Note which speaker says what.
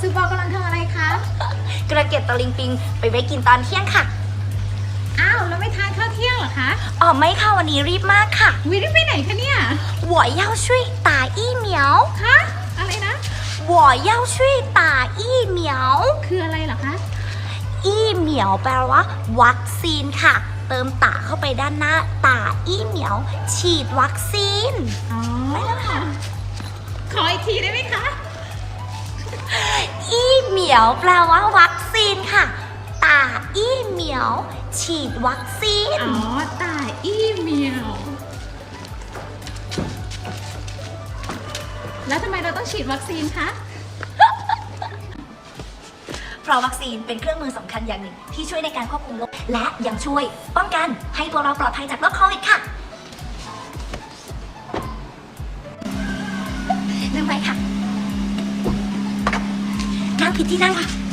Speaker 1: ซื้อปอกำลังทำอะไรคะ
Speaker 2: กระเก็ดตะลิงปิง ไปไว้กินตอนเที่ยงค่ะ
Speaker 1: อ้าวแล้วไม่ทานข้าวเที่ยงเหรอคะ
Speaker 2: อ๋อไม่ค่ะวันนี้รีบมากค่ะ
Speaker 1: วิรีบไปไหนคะเนี่ย
Speaker 2: หวยเยาช่วยตาอี้เหมียว
Speaker 1: คะอะไรนะ
Speaker 2: หวยเยาช่วยตาอี้เหมียว
Speaker 1: คืออะไรเหรอคะ
Speaker 2: อี้เหมียวแปลว่า วัคซีนค่ะ เติมตาเข้าไปด้านหน้าตาอี้เหมียว ฉีดวัคซีน
Speaker 1: อ๋อแล้วค่ะขออีกทีได้ไหม
Speaker 2: ยวแปลว่าวัคซีนค่ะ ตาอีเหมียว ฉีดวัคซีน อ๋อ
Speaker 1: ตายอีเมลแล้วทำไมเราต้องฉีดวัคซีนคะ
Speaker 2: เพราะวัคซีนเป็นเครื่องมือสำคัญอย่างหนึ่งที่ช่วยในการควบคุมโรคและยังช่วยป้องกันให้ตัวเราปลอดภัยจากโรคโควิดค่ะ นั่งไปค่